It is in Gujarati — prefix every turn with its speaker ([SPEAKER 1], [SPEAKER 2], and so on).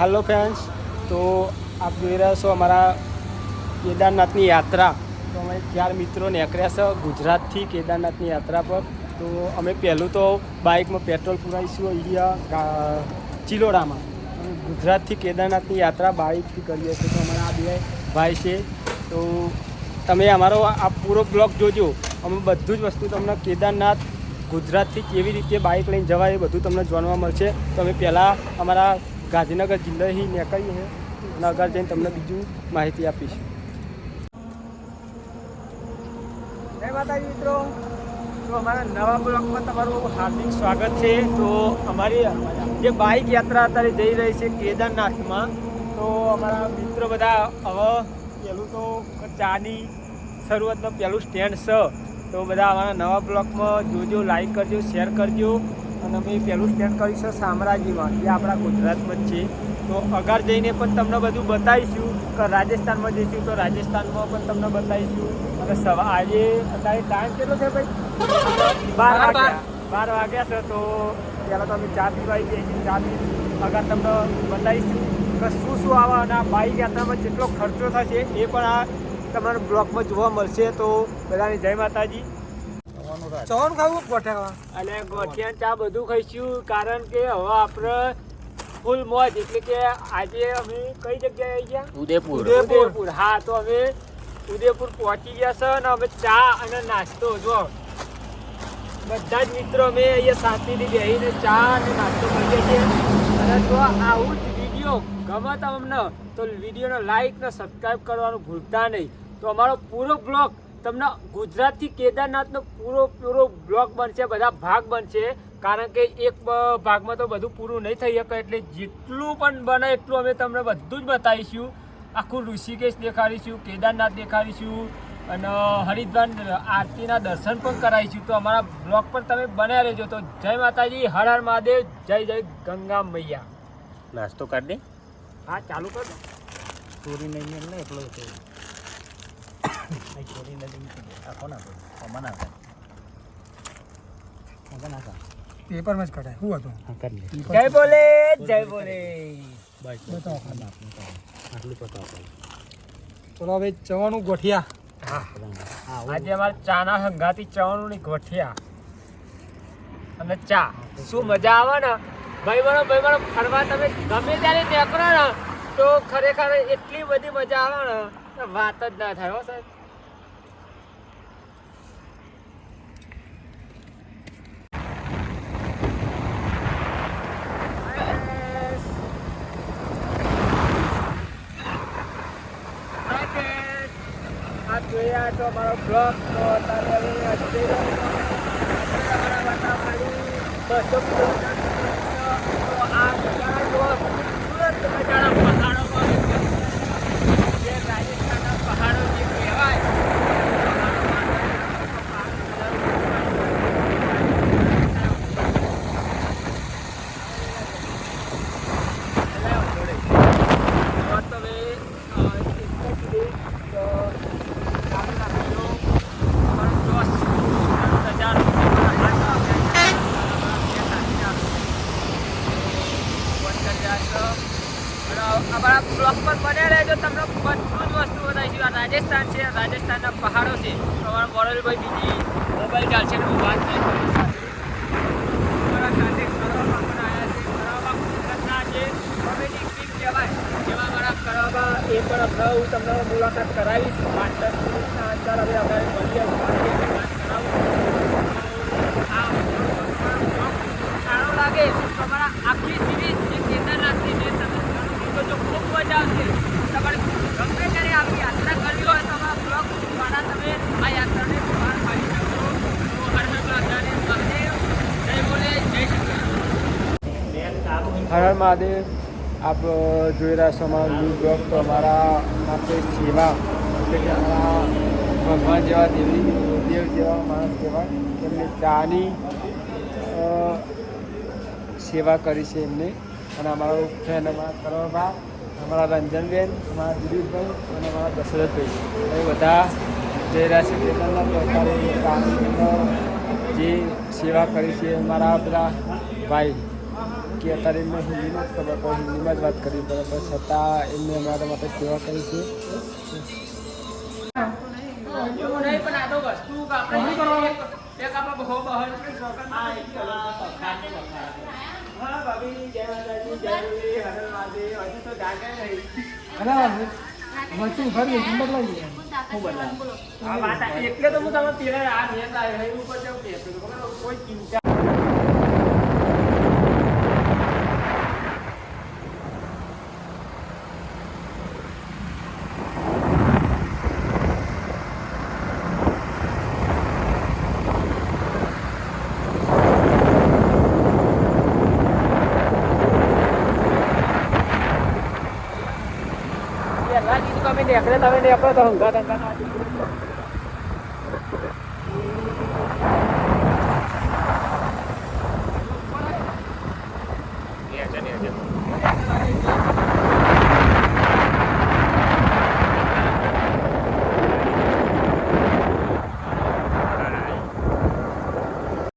[SPEAKER 1] હાલો ફ્રેન્ડ્સ તો આપ જોઈ રહ્યા છો અમારા કેદારનાથની યાત્રા. તો અમે ચાર મિત્રો નીકળ્યા છે ગુજરાતથી કેદારનાથની યાત્રા પર. તો અમે પહેલું તો બાઇકમાં પેટ્રોલ પુરાવીશું અહીંયા ચિલોડામાં. ગુજરાતથી કેદારનાથની યાત્રા બાઇકથી કરીએ છીએ. તો અમારા આ બે ભાઈ છે. તો તમે અમારો આ પૂરો બ્લોગ જોજો. અમે બધું જ વસ્તુ તમને કેદારનાથ ગુજરાતથી કેવી રીતે બાઇક લઈને જવાય એ બધું તમને જાણવા મળશે. તો અમે પહેલાં અમારા ગાંધીનગર જિલ્લાથી નીકળીએ છીએ અને આગળ જઈને તમને બીજું માહિતી આપીશ. જય માતાજી મિત્રો. તો અમારા નવા બ્લોકમાં તમારું હાર્દિક સ્વાગત છે. તો અમારી જે બાઇક યાત્રા અત્યારે જઈ રહી છે કેદારનાથમાં, તો અમારા મિત્રો બધા હવે પહેલું તો ચાની શરૂઆતમાં પહેલું સ્ટેન્ડ છે. તો બધા અમારા નવા બ્લોગમાં જોજો લાઈક કરજો શેર કરજો. અને અમે પહેલું સ્ટેન્ડ કરીશું શામરાજીમાં જે આપણા ગુજરાતમાં જ છે. તો અગાર જઈને પણ તમને બધું બતાવીશું કે રાજસ્થાનમાં જઈશું તો રાજસ્થાનમાં પણ તમને બતાવીશું. અને સવા આજે અત્યારે ટાઈમ કેટલો છે ભાઈ? બાર વાગ્યા. બાર વાગ્યા છે તો પહેલાં તો અમે ચા પીવાઈ ગઈ છીએ ચા પી અગર તમને બતાવીશું કે શું શું આવા અને આ બાઇક યાત્રામાં જેટલો ખર્ચો થશે એ પણ આ તમારા બ્લોગમાં જોવા મળશે. તો બધાને જય માતાજી.
[SPEAKER 2] ચવન ખાવું ગોઠા
[SPEAKER 1] અને ગોઠિયા ચા બધું ખાઈશું કારણ કે હવે આપણે ફૂલ મોજ એટલે કે આજે અમે કઈ જગ્યાએ આવી ગયા?
[SPEAKER 2] ઉદયપુર.
[SPEAKER 1] ઉદયપુર. હા તો અમે ઉદયપુર પહોંચી ગયા છે અને અમે ચા અને નાસ્તો જો. બધા જ મિત્રો અમે અહીંયા શાંતિથી બેસીને ચા અને નાસ્તો કરીએ છીએ. અને જો આવું જ વીડિયો ગમે તમને તો વિડીયોને લાઈક ને સબસ્ક્રાઈબ કરવાનું ભૂલતા નહીં. તો અમારો પૂરો બ્લોગ તમને ગુજરાતથી કેદારનાથનો પૂરો પૂરો બ્લોગ બનશે બધા ભાગ બનશે. કારણ કે એક ભાગમાં તો બધું પૂરું નહીં થઈ શકે એટલે જેટલું પણ બને એટલું અમે તમને બધું જ બતાવીશું. આખું ઋષિકેશ દેખાડીશું કેદારનાથ દેખાડીશું અને હરિદ્વાર આરતીના દર્શન પણ કરાવીશું. તો અમારા બ્લોગ પર તમે બન્યા રહેજો. તો જય માતાજી હર હર મહાદેવ જય જય ગંગા મૈયા.
[SPEAKER 2] નાસ્તો કાઢ દે.
[SPEAKER 1] હા ચાલુ કર દો.
[SPEAKER 2] ચોરી નહીં એટલે એટલો હતો નથી આખો ના આમાં ના આમાં ના
[SPEAKER 3] પેપરમાં જ કઢાય. શું હતું?
[SPEAKER 2] હા કરી લે.
[SPEAKER 1] જય બોલે જય બોલે.
[SPEAKER 3] બતાવો.
[SPEAKER 2] આટલું બતાવો
[SPEAKER 3] ચલો હવે ચવાનું ગોઠિયા.
[SPEAKER 1] આજે અમારે ચાના હંગાતી ચવાનું ની ગોઠિયા. અને ચા. શું મજા આવે ને? ભાઈ બનો ભાઈ બનો ફરવા તમે ગમે ત્યારે નીકળો ને તો ખરેખર એટલી બધી મજા આવે ને વાત જ ના થાય હો સાહેબ. આપ તો અમારો બ્લોગ તો તમારા બસો કિલોમીટર. તો આ નજારા જુઓ સુરત નજારા પહાડોમાં જે રાજસ્થાનના પહાડો જે કહેવાય અમારા બ્લોક પર બન્યા રહેજો તમને બધું જ વસ્તુ બતાવીશું આ રાજસ્થાન છે રાજસ્થાનના પહાડો છે તમારા મોરલભાઈ બીજી મોબાઈલ ચાલશે ને હું વાત નહીં કરીશ એ પણ હમણાં હું તમને મુલાકાત કરાવીશ. માસ્ટર અંદર હવે અમારે મળીએ સારું લાગે તમારા આખી સિરીઝ જે કેદારનાથની છે તમે જોજો તો ખૂબ મજા આવશે તમારે ગમે ત્યારે આવી યાત્રા કરવી હોય તો અમારા બ્લોગ દ્વારા તમે આ યાત્રાને બહાર પાડી શકો તો હર હર મહાદેવ મહાદેવ જય બોલે જય શ્રી હર હર મહાદેવ, આપ જોઈ રહ્યા છો અમારા ન્યૂ બ્લોગ તો અમારા માટે સેવા એટલે કે અમારા ભગવાન જેવા દેવી, દેવ જેવા માણસ કહેવાય એમને ચાની સેવા કરી છે એમને. અને અમારો ફ્રેન્ડ અમારા કરણભા અમારા રંજનબેન, અમારા દિલીપભાઈ અને અમારા દશરથભાઈ. એ બધા જઈ રહ્યા છે કેદારનાથ તો અત્યારે જે સેવા કરી છે અમારા બધા ભાઈ. બાકી અત્યારે એમને હિન્દીમાં જ ખબર પડે, હિન્દીમાં જ વાત કરવી પડે, પણ છતાં એમને અમારા માટે સેવા કરી છે. એવું નહીં હું આ તો વસ્તુ આપણે કોઈ આપણે biar lagi itu kami deh kalian kami deh apa tahu enggak dan kan Iya, jadi aja.